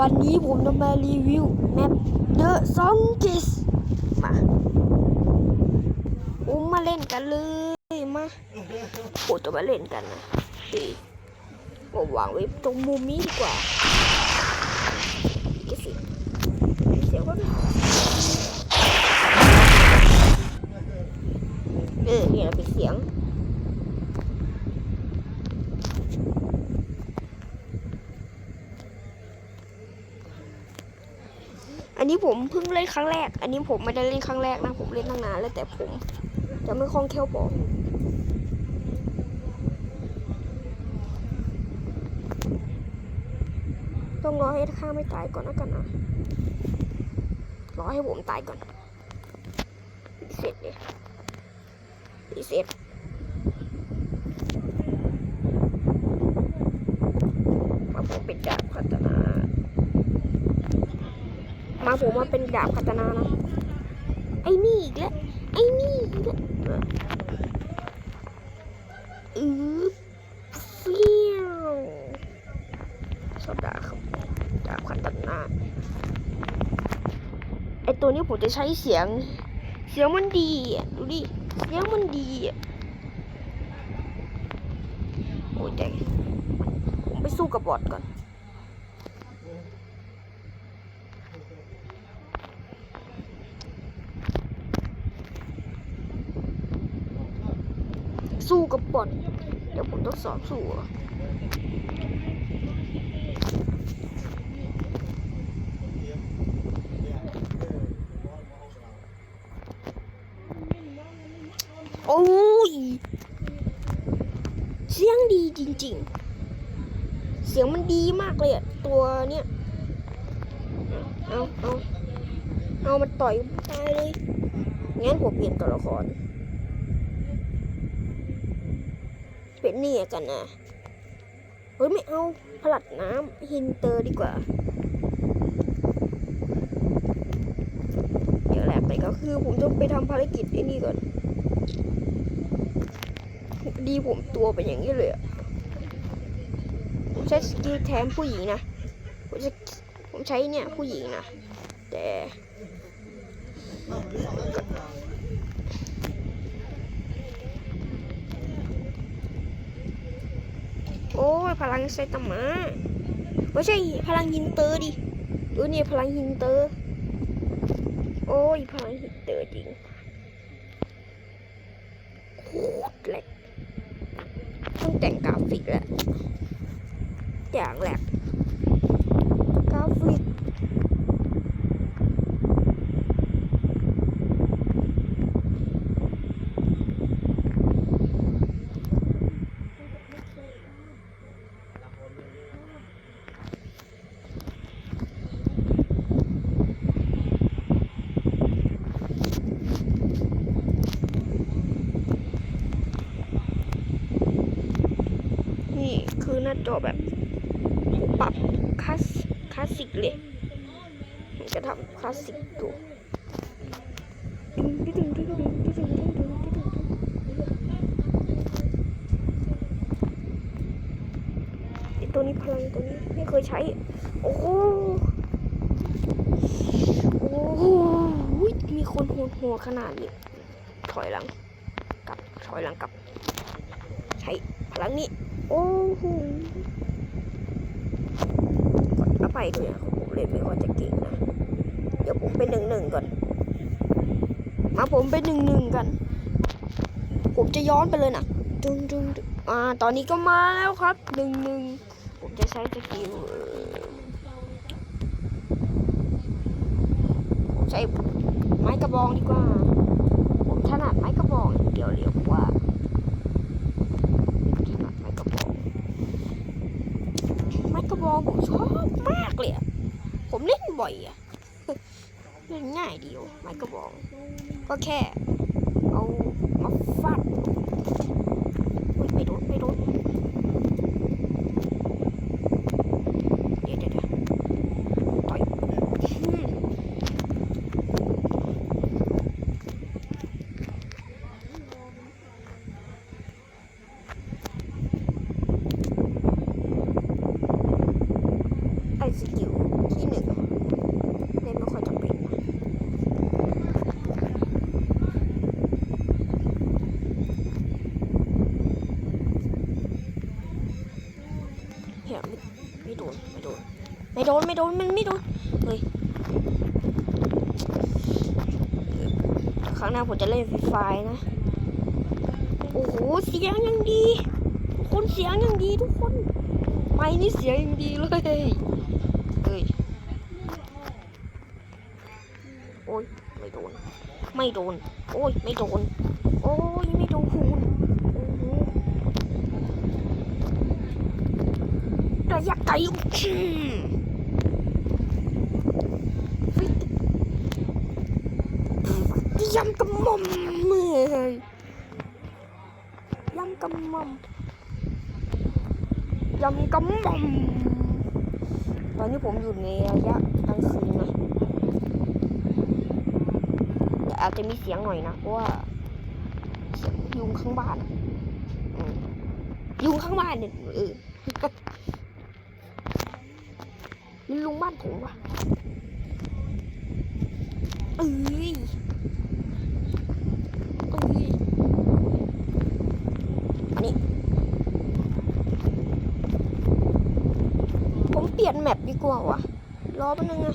วันนี้ผมจะมารีวิวแมป The Songist มาอุ้มมาเล่นกันเลยมาโอ้จะมาเล่นกันนะดีผมวางไว้ตรงมุมนี้ดีกว่าก็สิเสียงว่าเออเนี่ยเป็นเสียง นนี้ผมเพิ่งเล่นครั้งแรก อันนี้ผมไม่ได้เล่นครั้งแรกนะ ผมเล่นตั้งนานแล้วแต่ผมจะไม่คล่องแคล่วพอต้องรอให้ข้าไม่ตายก่อนนะกันนะ รอให้ผมตายก่อนรีเซ็ตเนี่ยรีเซ็ตมาผมเป็นดาบพัฒนา มา ผมมาเป็นดาบพัฒนานะ ไอ้นี่อีกแล้ว ไอ้นี่อีกแล้วอือเฟี้ยวสดาครับดาบพัฒนาไอตัวนี้ผมจะใช้เสียง เสียงมันดีดูดิ เสียงมันดีโอ้ยแต่ผมไปสู้กับบอทก่อน สู้กับบอทเดี๋ยวผมต้องสอบสู้โอ้ย เสียงดีจริง ๆ เสียงมันดีมากเลยอะตัวเนี้ย เอาเอาเอามันต่อยตายเลย งั้นผมเปลี่ยนตัวละคร เป็นเนี่ยกันนะเฮ้ยไม่เอาผลัดน้ำฮินเตอร์ดีกว่า เดี๋ยวแหลกไปก็คือผมต้องไปทำภารกิจไอ้นี่ก่อน ดีผมตัวเป็นอย่างนี้เลยอะผมใช้สกิลแทนผู้หญิงนะ ผมใช้ผมใช้เนี่ยผู้หญิงนะ แต่ โอ้ย พลังไซตามะไม่ใช่พลังฮินเตอร์ดิเออเนี่ยพลังฮินเตอร์โอ้ยพลังฮินเตอร์จริงโคตรแหลกต้องแต่งกราฟิกแล้วอย่างแหลกราฟิก นี่คือหน้า จอแบบปรับคลาสคลาสสิกเลยผมจะทำคลาสสิกดูไอตัวนี้พลังตัวนี้ไม่เคยใช้ โอ้โหโอ้โหมีคนโหดหัวขนาดนี้ ถอยหลังกลับถอยหลังกลับ ใช้พลังนี้ โอ้โหกดอภัยด้วยนะผมเล่นไม่ค่อยจะเก่งนะ เดี๋ยวผมเป็นหนึ่งหนึ่งก่อน มาผมเป็นหนึ่งหนึ่งกัน ผมจะย้อนไปเลยนะดึงดึงดึงอ่า ตอนนี้ก็มาแล้วครับหนึ่งหนึ่งผมจะใช้สกิลเออใช้ไม้กระบองดีกว่า ผมถนัดไม้กระบองเดี๋ยวเรียกว่า ถนัดไม้กระบอง ไม้กระบอง ผมชอบมากเลยอะผมเล่นบ่อยอะเล่นง่ายดีโอไม้กระบอกก็แค่ เอามาฟาดอุ๊ยไม่โดนไม่โดนเดี๋ยวเดี๋ยวเดี๋ยวต่อยอืมไอ้สกิล เหี้ยไม่ไม่โดนไม่โดน ไม่โดนไม่โดนมันไม่โดนเฮ้ยครั้งหน้าผมจะเล่นฟรีไฟนะโอ้โหเสียงยังดีทุกคนเสียงยังดีทุกคนไม่นี่เสียงยังดีเลยเฮ้ยโอ้ยไม่โดน ไม่โดน โอ้ยไม่โดน โอ้ยไม่โดนคูณโอ้โหระยะไกลอื้อฟิต ยำกระหม่อมเลยยำกระหม่อมยำกระหม่อมตอนนี้ผมอยู่ในระยะกลางคืนนะแต่อาจจะมีเสียงหน่อยนะเพราะว่าเสียงยุงข้างบ้านยุงข้างบ้านเนี่ยเออลุงบ้านผมวะเอ้ยเอ้ยอันนี้ ผมเป ลี่ยนแมปดีกว่าวะรอแป๊บนึงนะ